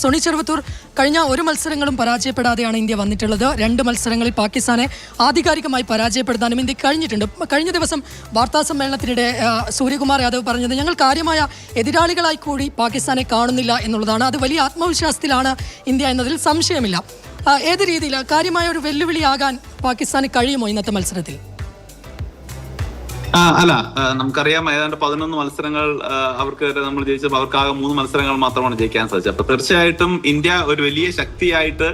Sony Cheruvathur കഴിഞ്ഞ ഒരു മത്സരങ്ങളും പരാജയപ്പെടാതെയാണ് ഇന്ത്യ വന്നിട്ടുള്ളത്. രണ്ട് മത്സരങ്ങളിൽ പാകിസ്ഥാനെ ആധികാരികമായി പരാജയപ്പെടുത്താനും ഇന്ത്യ കഴിഞ്ഞിട്ടുണ്ട്. കഴിഞ്ഞ ദിവസം വാർത്താ സമ്മേളനത്തിനിടെ സൂര്യകുമാർ യാദവ് പറഞ്ഞത് ഞങ്ങൾ കാര്യമായ എതിരാളികളായി കൂടി പാകിസ്ഥാനെ കാണുന്നില്ല എന്നുള്ളതാണ്. അത് വലിയ ആത്മവിശ്വാസത്തിലാണ് ഇന്ത്യ എന്നതിൽ സംശയമില്ല. ഏത് രീതിയിൽ കാര്യമായ ഒരു വെല്ലുവിളിയാകാൻ പാകിസ്ഥാന് കഴിയുമോ ഇന്നത്തെ മത്സരത്തിൽ? ആ, അല്ല നമുക്കറിയാം ഏതാണ്ട് പതിനൊന്ന് മത്സരങ്ങൾ അവർക്ക് നമ്മൾ ജയിച്ചപ്പോൾ അവർക്കാകെ മൂന്ന് മത്സരങ്ങൾ മാത്രമാണ് ജയിക്കാൻ സാധിച്ചത്. അപ്പൊ തീർച്ചയായിട്ടും ഇന്ത്യ ഒരു വലിയ ശക്തിയായിട്ട്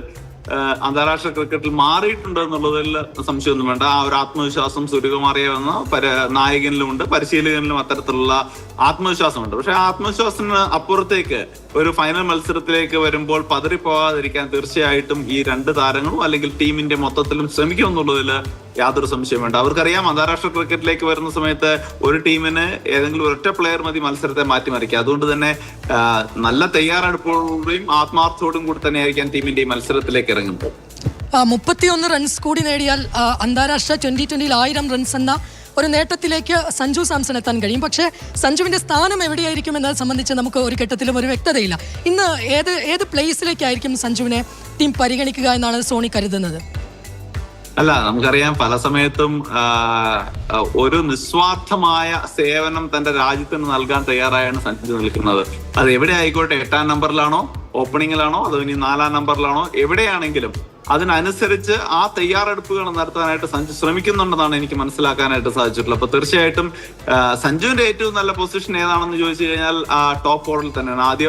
അന്താരാഷ്ട്ര ക്രിക്കറ്റിൽ മാറിയിട്ടുണ്ട് എന്നുള്ളതിൽ സംശയമൊന്നും വേണ്ട. ആ ഒരു ആത്മവിശ്വാസം സൂര്യകുമാറിയ വന്ന പര നായകനിലുമുണ്ട് പരിശീലകനിലും അത്തരത്തിലുള്ള ആത്മവിശ്വാസമുണ്ട്. പക്ഷെ ആ ആത്മവിശ്വാസത്തിന് അപ്പുറത്തേക്ക് ഒരു ഫൈനൽ മത്സരത്തിലേക്ക് വരുമ്പോൾ പതറിപ്പോകാതിരിക്കാൻ തീർച്ചയായിട്ടും ഈ രണ്ട് താരങ്ങളും അല്ലെങ്കിൽ ടീമിന്റെ മൊത്തത്തിലും ശ്രമിക്കും എന്നുള്ളതിൽ യാതൊരു സംശയം വേണ്ട. അവർക്കറിയാം അന്താരാഷ്ട്ര ക്രിക്കറ്റിലേക്ക് വരുന്ന സമയത്ത് ഒരു ടീമിന് ഏതെങ്കിലും ഒരൊറ്റ പ്ലെയർ മതി മത്സരത്തെ മാറ്റിമറിക്കുക. അതുകൊണ്ട് തന്നെ നല്ല തയ്യാറെടുപ്പോടുകൂടിയും ആത്മാർത്ഥത്തോടും കൂടി തന്നെയായിരിക്കാം ടീമിന്റെ ഈ മത്സരത്തിലേക്ക് ഇറങ്ങുമ്പോൾ മുപ്പത്തിയൊന്ന് റൺസ് കൂടി നേടിയാൽ അന്താരാഷ്ട്ര ട്വന്റി ട്വന്റിയിൽ ആയിരം റൺസ് എന്ന ഒരു നേട്ടത്തിലേക്ക് സഞ്ജു സാംസൺ എത്താൻ കഴിയും. പക്ഷേ സഞ്ജുവിന്റെ സ്ഥാനം എവിടെയായിരിക്കും എന്നത് സംബന്ധിച്ച് നമുക്ക് ഒരു ഘട്ടത്തിലും ഒരു വ്യക്തതയില്ല. ഇന്ന് ഏത് ഏത് പ്ലേസിലേക്കായിരിക്കും സഞ്ജുവിനെ ടീം പരിഗണിക്കുക എന്നാണ് സോണി കരുതുന്നത്? അല്ല നമുക്കറിയാം പല സമയത്തും ഒരു നിസ്വാർത്ഥമായ സേവനം തന്റെ രാജ്യത്തിന് നൽകാൻ തയ്യാറായാണ് സഞ്ജു നിൽക്കുന്നത്. അത് എവിടെ ആയിക്കോട്ടെ എട്ടാം നമ്പറിലാണോ ഓപ്പണിങ്ങിലാണോ അതോ ഇനി നാലാം നമ്പറിലാണോ എവിടെയാണെങ്കിലും അതിനനുസരിച്ച് ആ തയ്യാറെടുപ്പുകൾ നടത്താനായിട്ട് സഞ്ജു ശ്രമിക്കുന്നുണ്ടെന്നാണ് എനിക്ക് മനസ്സിലാക്കാനായിട്ട് സാധിച്ചിട്ടുള്ളത്. അപ്പൊ തീർച്ചയായിട്ടും സഞ്ജുവിന്റെ ഏറ്റവും നല്ല പൊസിഷൻ ഏതാണെന്ന് ചോദിച്ചു കഴിഞ്ഞാൽ ടോപ്പ് ഓർഡറിൽ തന്നെയാണ്. ആദ്യ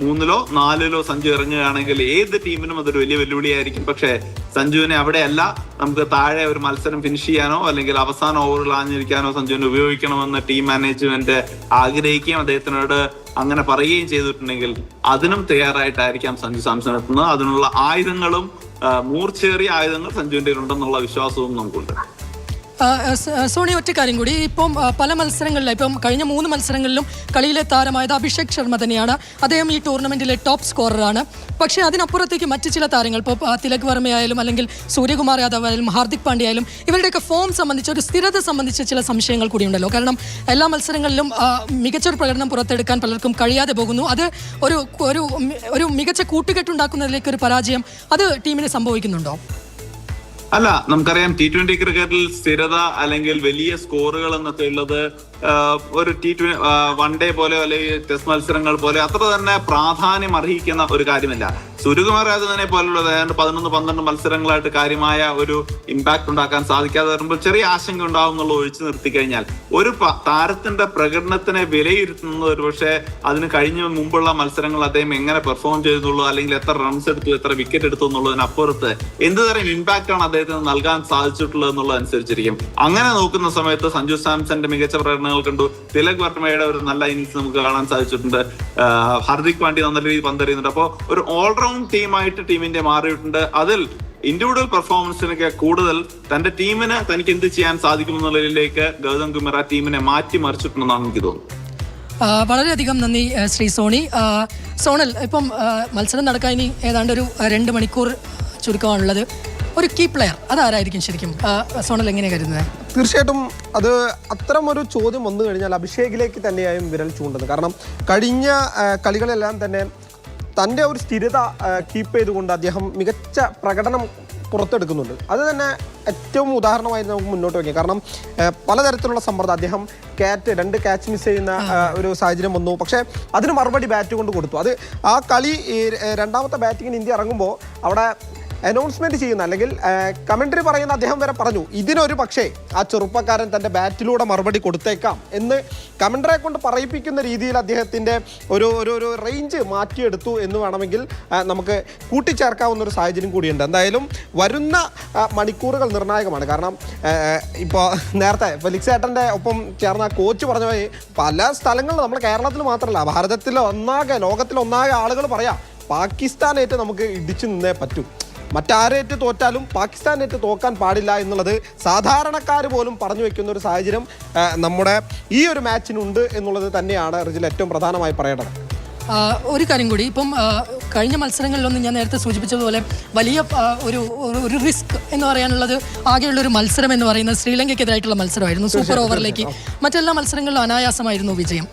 മൂന്നിലോ നാലിലോ സഞ്ജു ഇറങ്ങുകയാണെങ്കിൽ ഏത് ടീമിനും അതൊരു വലിയ വെല്ലുവിളിയായിരിക്കും. പക്ഷേ സഞ്ജുവിനെ അവിടെയല്ല നമുക്ക് താഴെ ഒരു മത്സരം ഫിനിഷ് ചെയ്യാനോ അല്ലെങ്കിൽ അവസാന ഓവറിൽ ആഞ്ഞിരിക്കാനോ സഞ്ജുവിനെ ഉപയോഗിക്കണമെന്ന് ടീം മാനേജ്മെന്റ് ആഗ്രഹിക്കുകയും അദ്ദേഹത്തിനോട് അങ്ങനെ പറയുകയും ചെയ്തിട്ടുണ്ടെങ്കിൽ അതിനും തയ്യാറായിട്ടായിരിക്കാം സഞ്ജു സാംസൺ എത്തുന്നത് അതിനുള്ള ആയുധങ്ങളും മൂർച്ചേറിയ ആയുധങ്ങൾ സഞ്ജുവിന്റെ ഉണ്ടെന്നുള്ള വിശ്വാസവും നമുക്കുണ്ട്. സോണി ഒറ്റ കാര്യം കൂടി. ഇപ്പം പല മത്സരങ്ങളിലും ഇപ്പം കഴിഞ്ഞ മൂന്ന് മത്സരങ്ങളിലും കളിയിലെ താരമായത് അഭിഷേക് ശർമ്മ തന്നെയാണ്. അദ്ദേഹം ഈ ടൂർണമെന്റിലെ ടോപ്പ് സ്കോററാണ്. പക്ഷേ അതിനപ്പുറത്തേക്ക് മറ്റ് ചില താരങ്ങൾ ഇപ്പോൾ തിലക് വർമ്മയായാലും അല്ലെങ്കിൽ സൂര്യകുമാർ യാദവ് ആയാലും ഹാർദിക് പാണ്ഡ്യ ആയാലും ഇവരുടെയൊക്കെ ഫോം സംബന്ധിച്ച് ഒരു സ്ഥിരത സംബന്ധിച്ച് ചില സംശയങ്ങൾ കൂടിയുണ്ടല്ലോ കാരണം എല്ലാ മത്സരങ്ങളിലും മികച്ചൊരു പ്രകടനം പുറത്തെടുക്കാൻ പലർക്കും കഴിയാതെ പോകുന്നു. അത് ഒരു ഒരു ഒരു മികച്ച കൂട്ടുകെട്ടുണ്ടാക്കുന്നതിലേക്ക് ഒരു പരാജയം അത് ടീമിന് സംഭവിക്കുന്നുണ്ടോ? അല്ല നമുക്കറിയാം ടി ട്വന്റി ക്രിക്കറ്റിൽ സ്ഥിരത അല്ലെങ്കിൽ വലിയ സ്കോറുകൾ എന്നൊക്കെ ഉള്ളത് ഒരു ടി ട്വന്റി വൺ ഡേ പോലെ അല്ലെങ്കിൽ ടെസ്റ്റ് മത്സരങ്ങൾ പോലെ അത്ര തന്നെ പ്രാധാന്യം അർഹിക്കുന്ന ഒരു കാര്യമില്ല. സൂര്യകുമാർ യാദവിനെ പോലുള്ള ഏതാണ്ട് പതിനൊന്ന് പന്ത്രണ്ട് മത്സരങ്ങളായിട്ട് കാര്യമായ ഒരു ഇമ്പാക്ട് ഉണ്ടാക്കാൻ സാധിക്കാതെ വരുമ്പോൾ ചെറിയ ആശങ്ക ഉണ്ടാവും എന്നുള്ളത് ഒഴിച്ചു നിർത്തി കഴിഞ്ഞാൽ ഒരു താരത്തിന്റെ പ്രകടനത്തിനെ വിലയിരുത്തുന്നത് ഒരു പക്ഷേ അതിന് കഴിഞ്ഞ മുമ്പുള്ള മത്സരങ്ങൾ അദ്ദേഹം എങ്ങനെ പെർഫോം ചെയ്തുള്ളൂ അല്ലെങ്കിൽ എത്ര റൺസ് എടുത്തു എത്ര വിക്കറ്റ് എടുത്തു എന്നുള്ളതിനപ്പുറത്ത് എന്ത് തരം ഇമ്പാക്ട് ആണ് അദ്ദേഹത്തിന് നൽകാൻ സാധിച്ചിട്ടുള്ളത് എന്നുള്ളത് അനുസരിച്ചിരിക്കും. അങ്ങനെ നോക്കുന്ന സമയത്ത് സഞ്ജു സാംസന്റെ മികച്ച പ്രകടനങ്ങൾ കണ്ടു. തിലക് വർമ്മയുടെ ഒരു നല്ല ഇന്നിങ്സ് നമുക്ക് കാണാൻ സാധിച്ചിട്ടുണ്ട്. ഹർദിക് പാണ്ഡ്യ നല്ല രീതിയിൽ പന്തെറിയുന്നുണ്ട്. അപ്പോൾ ഒരു ഓൾറൗണ്ട് ടീമായിട്ട് ടീമിന്റെ മാറിയിട്ടുണ്ട്. അതിൽ ഇൻഡിവിജ്വൽ പെർഫോമൻസിനൊക്കെ കൂടുതൽ തന്റെ ടീമിന് തനിക്ക് എന്ത് ചെയ്യാൻ സാധിക്കും എന്നുള്ളതിലേക്ക് ഗൗതം കുമാർ ടീമിനെ മാറ്റി മറിച്ചിട്ടുണ്ടെന്നാണ് എനിക്ക് തോന്നുന്നത്. വളരെയധികം നന്ദി ശ്രീ സോണി. സോണൽ ഇപ്പം മത്സരം നടക്കാൻ ഇനി ഏതാണ്ട് ഒരു രണ്ട് മണിക്കൂർ ചുരുക്കമാണുള്ളത്. ഒരു കീ പ്ലെയർ അതാരായിരിക്കും ശരിക്കും? സോണൽ എങ്ങനെയാണ് കരുതുന്നത്? തീർച്ചയായിട്ടും അത് അത്തരം ഒരു ചോദ്യം വന്നു കഴിഞ്ഞാൽ അഭിഷേകിലേക്ക് തന്നെയായും വിരൽ ചൂണ്ടുന്നത് കാരണം കഴിഞ്ഞ കളികളെല്ലാം തന്നെ തന്റെ ഒരു സ്ഥിരത കീപ്പ് ചെയ്തുകൊണ്ട് അദ്ദേഹം മികച്ച പ്രകടനം പുറത്തെടുക്കുന്നുണ്ട്. അത് തന്നെ ഏറ്റവും ഉദാഹരണമായി നമുക്ക് മുന്നോട്ട് വയ്ക്കാം കാരണം പലതരത്തിലുള്ള സമ്മർദ്ദം. അദ്ദേഹം ക്യാറ്റ് രണ്ട് ക്യാച്ച് മിസ് ചെയ്യുന്ന ഒരു സാഹചര്യം വന്നു. പക്ഷേ അതിന് മറുപടി ബാറ്റ് കൊണ്ട് കൊടുത്തു. അത് ആ കളി രണ്ടാമത്തെ ബാറ്റിങ്ങിന് ഇന്ത്യ ഇറങ്ങുമ്പോൾ അവിടെ അനൗൺസ്മെന്റ് ചെയ്യുന്ന. അല്ലെങ്കിൽ കമന്ററി പറയുന്ന അദ്ദേഹം വരെ പറഞ്ഞു ഇതിനൊരു പക്ഷേ ആ ചെറുപ്പക്കാരൻ തന്റെ ബാറ്റിലൂടെ മറുപടി കൊടുത്തേക്കാം എന്ന് കമന്ററെ കൊണ്ട് പറയിപ്പിക്കുന്ന രീതിയിൽ അദ്ദേഹത്തിന്റെ ഒരു ഒരു ഒരു റേഞ്ച് മാറ്റിയെടുത്തു എന്ന് വേണമെങ്കിൽ നമുക്ക് കൂട്ടിച്ചേർക്കാവുന്ന ഒരു സാഹചര്യം കൂടിയുണ്ട്. എന്തായാലും വരുന്ന മണിക്കൂറുകൾ നിർണായകമാണ്. കാരണം ഇപ്പോൾ നേരത്തെ ഫെലിക്സ് ഏട്ടന്റെ ഒപ്പം ചേർന്ന കോച്ച് പറഞ്ഞ പോലെ സ്ഥലങ്ങളിലും നമ്മുടെ കേരളത്തിൽ മാത്രമല്ല ഭാരതത്തിൽ ഒന്നാകെ ആളുകൾ പറയാം പാകിസ്ഥാനായിട്ട് നമുക്ക് ഇടിച്ചു നിന്നേ പറ്റൂ. മറ്റാരേറ്റ് തോറ്റാലും പാകിസ്ഥാനേറ്റ് തോക്കാൻ പാടില്ല എന്നുള്ളത് സാധാരണക്കാർ പോലും പറഞ്ഞു വെക്കുന്ന ഒരു സാഹചര്യം നമ്മുടെ ഈ ഒരു മാച്ചിനുണ്ട് എന്നുള്ളത് തന്നെയാണ് റിജിൽ ഏറ്റവും പ്രധാനമായി പറയേണ്ടത്. ഒരു കാര്യം കൂടി. ഇപ്പം കഴിഞ്ഞ മത്സരങ്ങളിലൊന്നും ഞാൻ നേരത്തെ സൂചിപ്പിച്ചതുപോലെ വലിയ ഒരു ഒരു- റിസ്ക് എന്ന് പറയാനുള്ളത് ആകെയുള്ള ഒരു മത്സരം എന്ന് പറയുന്നത് ശ്രീലങ്കയ്ക്കെതിരായിട്ടുള്ള മത്സരമായിരുന്നു സൂപ്പർ ഓവറിലേക്ക്. മറ്റെല്ലാ മത്സരങ്ങളിലും അനായാസമായിരുന്നു വിജയം.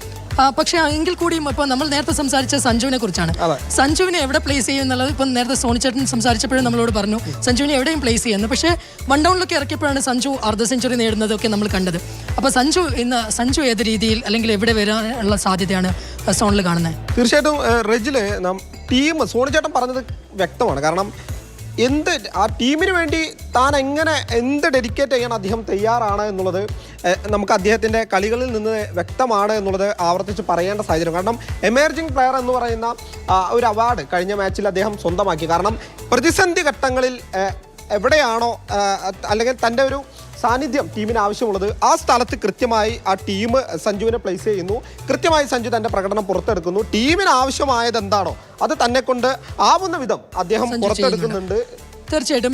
പക്ഷേ എങ്കിൽ കൂടിയും ഇപ്പൊ നമ്മൾ നേരത്തെ സംസാരിച്ച സഞ്ജുവിനെ കുറിച്ചാണ്. സഞ്ജുവിനെ എവിടെ പ്ലേസ് ചെയ്യും എന്നുള്ളത് ഇപ്പം നേരത്തെ സോണിച്ചേട്ടൻ സംസാരിച്ചപ്പോഴും നമ്മളോട് പറഞ്ഞു. സഞ്ജുവിനെ എവിടെയും പ്ലേസ് ചെയ്യുന്നു പക്ഷെ വൺ ഡൗണിലൊക്കെ ഇറക്കിയപ്പോഴാണ് സഞ്ജു അർദ്ധ സെഞ്ചുറി നേടുന്നതൊക്കെ നമ്മൾ കണ്ടത്. അപ്പൊ സഞ്ജു ഇന്ന് സഞ്ജു ഏത് രീതിയിൽ അല്ലെങ്കിൽ എവിടെ വരാനുള്ള സാധ്യതയാണ് സോണിൽ കാണുന്നത്? തീർച്ചയായിട്ടും റെജിൽ ടീം സോണിച്ചേട്ടൻ പറഞ്ഞത് വ്യക്തമാണ്. കാരണം എന്ത് ആ ടീമിന് വേണ്ടി താൻ എങ്ങനെ എന്ത് ഡെഡിക്കേറ്റ് ചെയ്യാൻ അദ്ദേഹം തയ്യാറാണ് എന്നുള്ളത് നമുക്ക് അദ്ദേഹത്തിന്റെ കളികളിൽ നിന്ന് വ്യക്തമാണ് എന്നുള്ളത് ആവർത്തിച്ച് പറയേണ്ട സാഹചര്യം. കാരണം എമേർജിംഗ് പ്ലെയർ എന്ന് പറയുന്ന ഒരു അവാർഡ് കഴിഞ്ഞ മാച്ചിൽ അദ്ദേഹം സ്വന്തമാക്കി. കാരണം പ്രതിസന്ധി ഘട്ടങ്ങളിൽ എവിടെയാണോ അല്ലെങ്കിൽ തന്റെ ഒരു സാന്നിധ്യം ടീമിന് ആവശ്യമുള്ളത്. ആ സ്ഥലത്ത് കൃത്യമായി ആ ടീം സഞ്ജുവിനെ പ്ലേസ് ചെയ്യുന്നു. കൃത്യമായി സഞ്ജു തന്റെ പ്രകടനം പുറത്തെടുക്കുന്നു. ടീമിന് ആവശ്യമായത് എന്താണോ അത് തന്നെ കൊണ്ട് ആവുന്ന വിധം അദ്ദേഹം പുറത്തെടുക്കുന്നുണ്ട്. തീർച്ചയായിട്ടും.